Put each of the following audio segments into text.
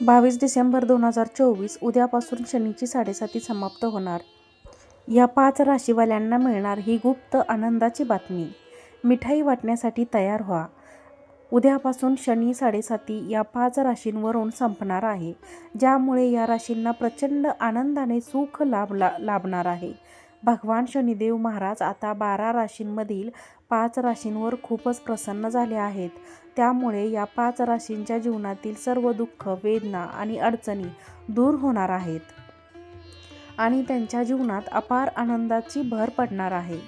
बावीस डिसेंबर दोन हजार चोवीस उद्यापासून शनीची साडेसाती समाप्त होणार. या पाच राशीवाल्यांना मिळणार ही गुप्त आनंदाची बातमी. मिठाई वाटण्यासाठी तयार व्हा. उद्यापासून शनी साडेसाती या पाच राशींवरून संपणार आहे ज्यामुळे या राशींना प्रचंड आनंदाने सुख लाभ ला लाभणार आहे. भगवान शनिदेव महाराज आता बारा राशींमधील पाच राशींवर खूपच प्रसन्न झाले आहेत. त्यामुळे या पाच राशींच्या जीवनातील सर्व दुःख वेदना आणि अडचणी दूर होणार आहेत. आणि त्यांच्या जीवनात अपार आनंदाची भर पडणार आहे.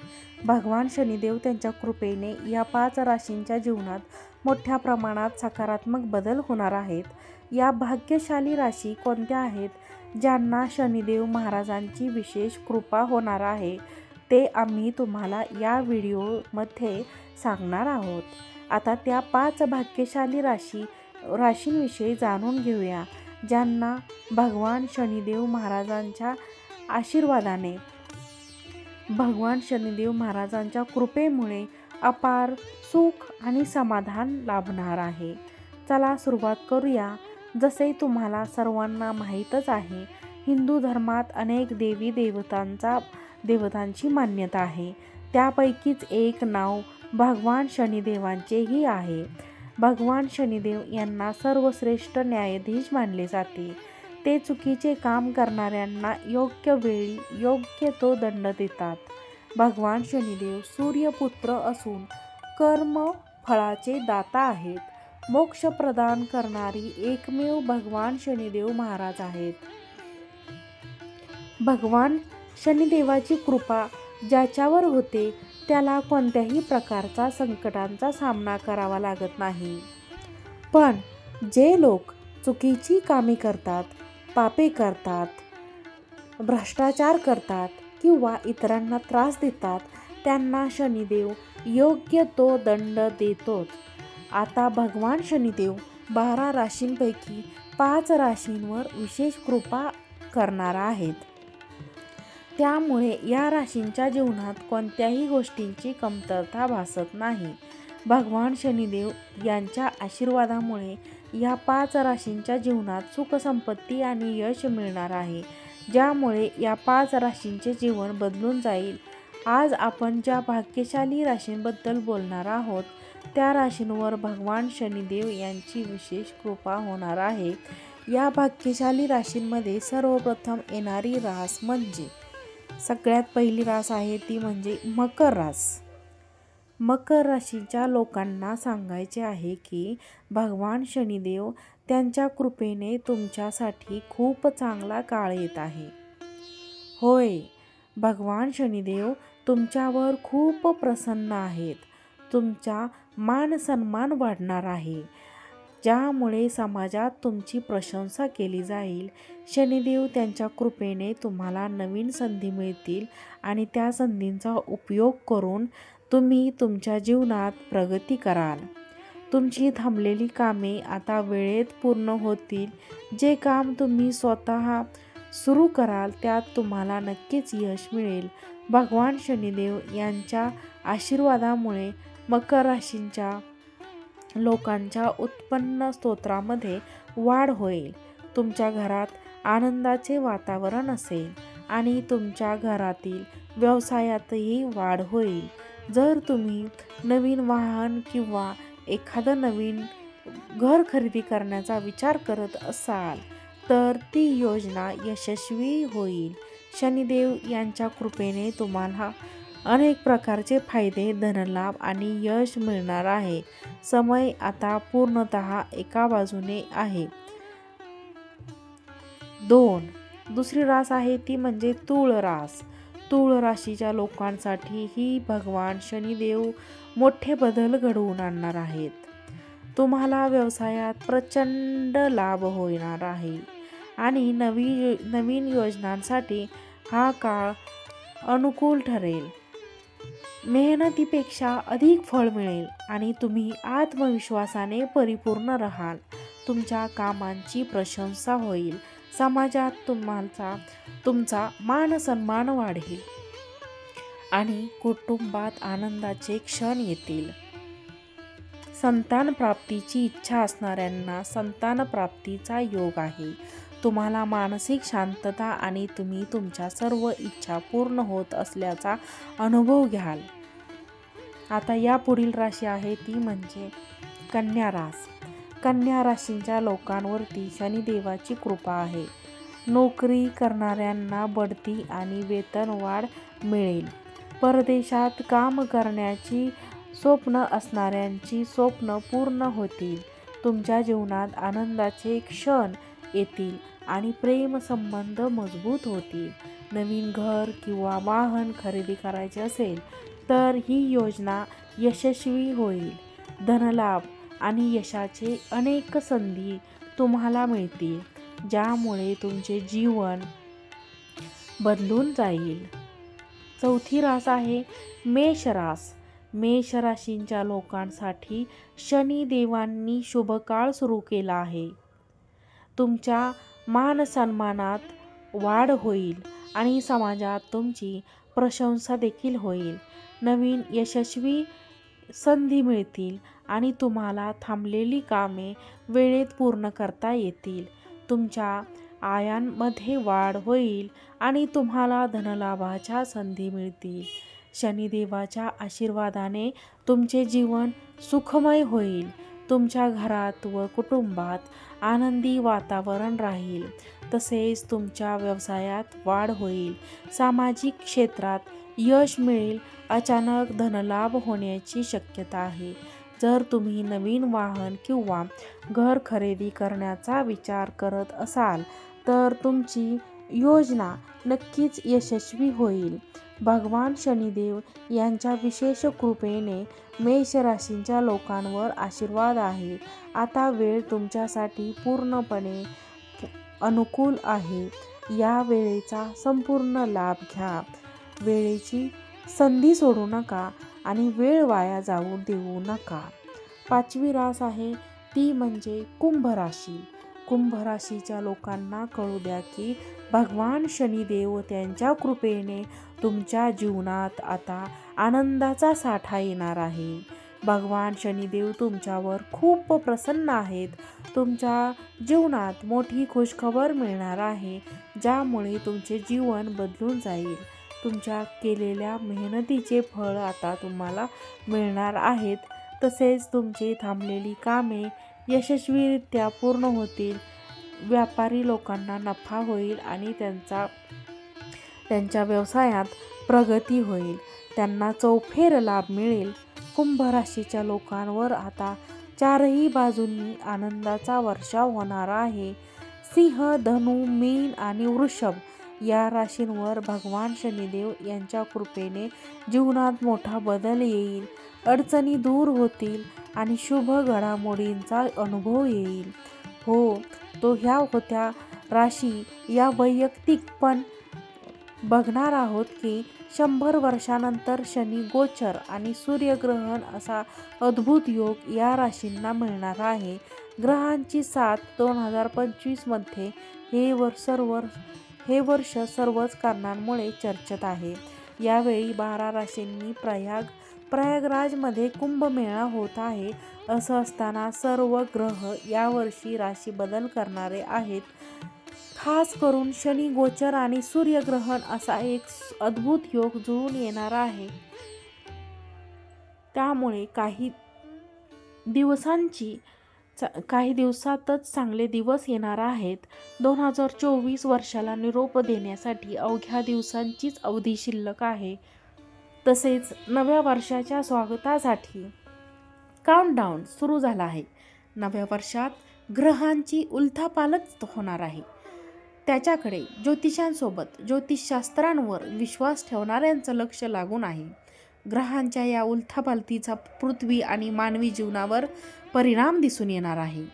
भगवान शनिदेव त्यांच्या कृपेने या पाच राशींच्या जीवनात मोठ्या प्रमाणात सकारात्मक बदल होणार आहेत. या भाग्यशाली राशी कोणत्या आहेत? ज्यांना शनिदेव महाराजांची विशेष कृपा होणार आहे ते आम्ही तुम्हाला या व्हिडिओमध्ये सांगणार आहोत. आता त्या पाच भाग्यशाली राशी राशींविषयी जाणून घेऊया. ज्यांना भगवान शनिदेव महाराजांच्या आशीर्वादाने भगवान शनिदेव महाराजांच्या कृपेमुळे अपार सुख आणि समाधान लाभणार आहे. चला सुरुवात करूया. जसे तुम्हाला सर्वांना माहीतच आहे हिंदू धर्मात अनेक देवी देवतांचा देवतांची मान्यता आहे. त्यापैकीच एक नाव भगवान शनिदेवांचेही आहे. भगवान शनिदेव यांना सर्वश्रेष्ठ न्यायाधीश मानले जाते. ते चुकीचे काम करणाऱ्यांना योग्य वेळी योग्य तो दंड देतात. भगवान शनिदेव सूर्यपुत्र असून कर्म फळाचे दाता आहेत. मोक्ष प्रदान करणारी एकमेव भगवान शनिदेव महाराज आहेत. भगवान शनिदेवाची कृपा ज्याच्यावर होते त्याला कोणत्याही प्रकारचा संकटांचा सामना करावा लागत नाही. पण जे लोक चुकीची कामे करतात पापे करतात भ्रष्टाचार करतात किंवा इतरांना त्रास देतात त्यांना शनिदेव योग्य तो दंड देतोच. आता भगवान शनिदेव बारा राशींपैकी पाच राशींवर विशेष कृपा करणार आहेत. त्यामुळे या राशींच्या जीवनात कोणत्याही गोष्टींची कमतरता भासत नाही. भगवान शनिदेव यांच्या आशीर्वादामुळे या पाच राशींच्या जीवनात सुखसंपत्ती आणि यश मिळणार आहे. ज्यामुळे या पाच राशींचे जीवन बदलून जाईल. आज आपण ज्या भाग्यशाली राशींबद्दल बोलणार आहोत त्या राशींवर भगवान शनिदेव यांची विशेष कृपा होणार आहे. या भाग्यशाली राशींमध्ये सर्वप्रथम येणारी रास म्हणजे सगळ्यात पहिली रास आहे ती म्हणजे मकर रास. मकर राशीच्या लोकांना सांगायचे आहे की भगवान शनिदेव त्यांच्या कृपेने तुमच्यासाठी खूप चांगला काळ येत आहे. होय भगवान शनिदेव तुमच्यावर खूप प्रसन्न आहेत. तुमच्या मान सन्मान वाढणार आहे. ज्यामुळे समाजात तुमची प्रशंसा केली जाईल. शनिदेव त्यांच्या कृपेने तुम्हाला नवीन संधी मिळतील आणि त्या संधींचा उपयोग करून तुम्ही तुमच्या जीवनात प्रगती कराल. तुमची थांबलेली कामे आता वेळेत पूर्ण होतील. जे काम तुम्ही स्वतः सुरू कराल त्यात तुम्हाला नक्कीच यश मिळेल. भगवान शनिदेव यांच्या आशीर्वादामुळे मकर राशींच्या लोकांच्या उत्पन्न स्तोत्रामध्ये वाढ होईल. तुमच्या घरात आनंदाचे वातावरण असेल आणि तुमच्या घरातील व्यवसायातही वाढ होईल. जर तुम्ही नवीन वाहन किंवा एखादं नवीन घर खरेदी करण्याचा विचार करत असाल तर ती योजना यशस्वी होईल. शनिदेव यांच्या कृपेने तुम्हाला अनेक प्रकारचे फायदे धनलाभ आणि यश मिळणार आहे. समय आता पूर्णत एका बाजूने आहे. दोन. दुसरी रास आहे ती म्हणजे तूळ रास. तूळ राशीच्या लोकांसाठी ही भगवान शनिदेव मोठे बदल घडवून आणणार आहेत. तुम्हाला व्यवसायात प्रचंड लाभ होणार आहे आणि नवी नवीन योजनांसाठी हा काळ अनुकूल ठरेल. मेहनतीपेक्षा अधिक फळ मिळेल आणि तुम्ही आत्मविश्वासाने परिपूर्ण राहाल. तुमच्या कामांची प्रशंसा होईल. समाजात तुम्हाला तुमचा मान सन्मान वाढेल. आणि कुटुंबात आनंदाचे क्षण येतील. संतान प्राप्तीची इच्छा असणाऱ्यांना संतान प्राप्तीचा योग आहे. तुम्हाला मानसिक शांतता आणि तुम्ही तुमच्या सर्व इच्छा पूर्ण होत असल्याचा अनुभव घ्याल. आता या पुढील राशी आहे ती म्हणजे कन्या रास. कन्या राशींच्या लोकांवरती शनिदेवाची कृपा आहे. नोकरी करणाऱ्यांना बढती आणि वेतनवाढ मिळेल. परदेशात काम करण्याची स्वप्न असणाऱ्यांची स्वप्न पूर्ण होतील. तुमच्या जीवनात आनंदाचे क्षण येतील आणि प्रेमसंबंध मजबूत होतील. नवीन घर किंवा वाहन खरेदी करायचे असेल तर ही योजना यशस्वी होईल. धनलाभ आणि यशाचे अनेक संधी तुम्हाला मिळतील ज्यामुळे तुमचे जीवन बदलून जाईल. चौथी रास आहे मेष रास. मेष राशींच्या लोकांसाठी शनिदेवांनी शुभकाळ सुरू केला आहे. तुमच्या मान सन्मानात वाढ होईल आणि समाजात तुमची प्रशंसा देखील होईल. नवीन यशस्वी संधी मिळतील आणि तुम्हाला थांबलेली कामे वेळेत पूर्ण करता येतील. तुमच्या आयांमध्ये वाढ होईल आणि तुम्हाला धनलाभाच्या संधी मिळतील. शनिदेवाच्या आशीर्वादाने तुमचे जीवन सुखमय होईल. तुमच्या घरात व कुटुंबात आनंदी वातावरण राहील. तसेच तुमच्या व्यवसायात वाढ होईल. सामाजिक क्षेत्रात यश मिळेल. अचानक धनलाभ होण्याची शक्यता आहे. जर तुम्ही नवीन वाहन किंवा घर खरेदी करण्याचा विचार करत असाल तर तुमची योजना नक्कीच यशस्वी होईल. भगवान शनिदेव यांच्या विशेष कृपेने मेष राशींच्या लोकांवर आशीर्वाद आहे. आता वेळ तुमच्यासाठी पूर्णपणे अनुकूल आहे. या वेळेचा संपूर्ण लाभ घ्या. वेळेची संधी सोडू नका आणि वेळ वाया जाऊ देऊ नका. पाचवी रास आहे. ती म्हणजे कुंभ राशी कुंभ राशीच्या लोकांना कळू द्या की भगवान शनिदेव त्यांच्या कृपेने तुमच्या जीवनात आता आनंदाचा साठा येणार आहे. भगवान शनिदेव तुमच्यावर खूप प्रसन्न आहेत. तुमच्या जीवनात मोठी खुशखबर मिळणार आहे ज्यामुळे तुमचे जीवन बदलून जाईल. तुमच्या केलेल्या मेहनतीचे फळ आता तुम्हाला मिळणार आहेत. तसेच तुमची थांबलेली कामे यशस्वीरित्या पूर्ण होतील. व्यापारी लोकांना नफा होईल आणि त्यांचा त्यांच्या व्यवसायात प्रगती होईल. त्यांना चौफेर लाभ मिळेल. कुंभ राशीच्या लोकांवर आता चारही बाजूंनी आनंदाचा वर्षाव होणार आहे. सिंह धनु मीन आणि वृषभ या राशींवर भगवान शनिदेव यांच्या कृपेने जीवनात मोठा बदल येईल. अडचणी दूर होतील आणि शुभ घडामोडींचा अनुभव येईल. हो तो ह्या होत्या राशी. या वैयक्तिक पण बघणार आहोत की शंभर वर्षानंतर शनी गोचर आणि सूर्यग्रहण असा अद्भुत योग या राशींना मिळणार आहे. ग्रहांची साथ दोन हजार पंचवीसमध्ये हे वर सर्व हे वर्ष सर्वच कारणांमुळे चर्चेत आहे. यावेळी बारा राशींनी प्रयाग प्रयागराजमध्ये कुंभमेळा होत आहे. असं असताना सर्व ग्रह यावर्षी राशी बदल करणारे आहेत. खास करून शनी गोचर आणि सूर्यग्रहण असा एक अद्भुत योग जुळून येणार आहे. त्यामुळे काही दिवसांची काही दिवसातच चांगले दिवस येणार आहेत. दोन हजार चोवीस वर्षाला निरोप देण्यासाठी अवघ्या दिवसांचीच अवधी शिल्लक आहे. तसेच नव्या वर्षाच्या स्वागतासाठी काउंटडाऊन सुरू झाला आहे. नव्या वर्षात ग्रहांची उलथापालच होणार आहे. त्याच्याकडे ज्योतिषांसोबत ज्योतिषशास्त्रांवर विश्वास ठेवणाऱ्यांचं लक्ष लागून आहे. ग्रहांच्या या उलथापालथीचा पृथ्वी आणि मानवी जीवनावर परिणाम दिसून येणार आहे.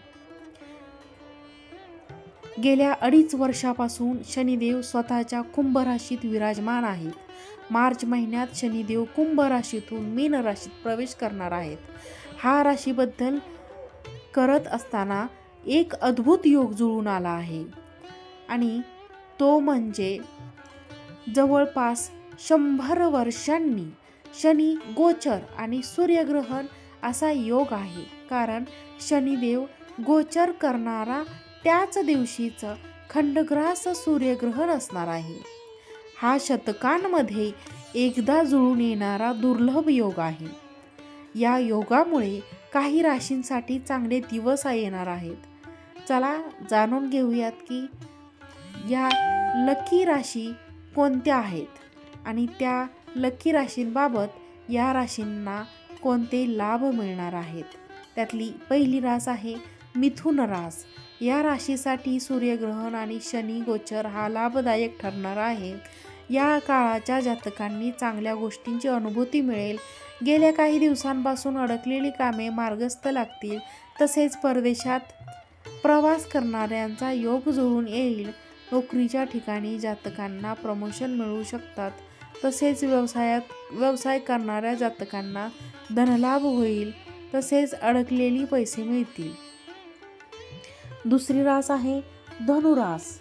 गेल्या अडीच वर्षापासून शनिदेव स्वतःच्या कुंभ राशीत विराजमान आहेत. मार्च महिन्यात शनिदेव कुंभ राशीतून मीन राशीत प्रवेश करणार आहेत. हा राशीबद्दल करत असताना एक अद्भुत योग जुळून आला आहे. आणि तो म्हणजे जवळपास शंभर वर्षांनी शनी गोचर आणि सूर्यग्रहण असा योग आहे. कारण शनिदेव गोचर करणारा त्याच दिवशीचं खंडग्रास सूर्यग्रहण असणार आहे. हा शतकांमध्ये एकदा जुळून येणारा दुर्लभ योग आहे. या योगामुळे काही राशींसाठी चांगले दिवस येणार आहेत. चला जाणून घेऊयात की या लकी राशी कोणत्या आहेत आणि त्या लकी राशींबाबत या राशींना कोणते लाभ मिळणार आहेत? त्यातली पहिली रास आहे मिथुन रास. या राशीसाठी सूर्यग्रहण आणि शनी गोचर हा लाभदायक ठरणार आहे. या काळाच्या जातकांनी चांगल्या गोष्टींची अनुभूती मिळेल. गेल्या काही दिवसांपासून अडकलेली कामे मार्गस्थ लागतील. तसेच परदेशात प्रवास करणाऱ्यांचा योग जुळून येईल. नोकरीच्या ठिकाणी जातकांना प्रमोशन मिळू शकतात. तसेच व्यवसायात व्यवसाय करणाऱ्या जातकांना धनलाभ होईल. तसेच अडकलेली पैसे मिळतील. दुसरी रास आहे धनुरास.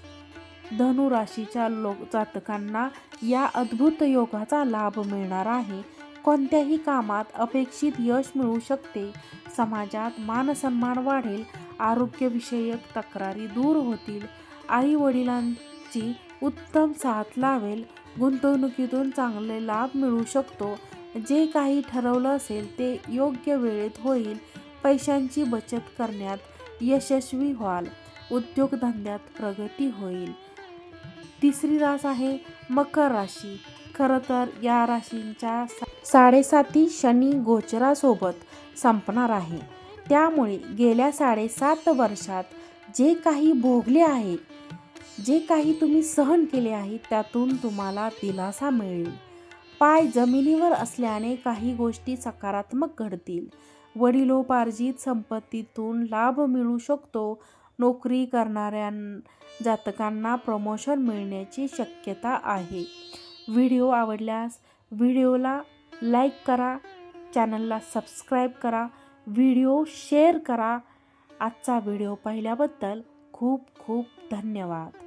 धनुराशीच्या लोक जातकांना या अद्भुत योगाचा लाभ मिळणार आहे. कोणत्याही कामात अपेक्षित यश मिळू शकते. समाजात मानसन्मान वाढेल आरोग्यविषयक तक्रारी दूर होतील आई वडिलांची उत्तम साथ लावेल गुंतवणुकीतून चांगले लाभ मिळू शकतो. जे काही ठरवलं असेल ते योग्य वेळेत होईल. पैशांची बचत करण्यात यशस्वी व्हाल. उद्योगधंद्यात प्रगती होईल. तिसरी रास आहे मकर राशी. खरं तर या राशींच्या साडेसाती शनी गोचरासोबत संपणार आहे. त्यामुळे गेल्या साडेसात वर्षात जे काही भोगले आहे जे काही तुम्ही सहन केले आहे त्यातून तुम्हाला दिलासा मिळेल. पाय जमिनीवर असल्याने काही गोष्टी सकारात्मक घडतील. वडिलोपार्जित संपत्तीतून लाभ मिळू शकतो. नोकरी करणाऱ्या जातकांना प्रमोशन मिळण्याची शक्यता आहे. व्हिडिओ आवडल्यास व्हिडिओला लाईक करा चॅनलला सबस्क्राईब करा व्हिडिओ शेअर करा. आजचा व्हिडिओ पाहिल्याबद्दल खूप खूप धन्यवाद.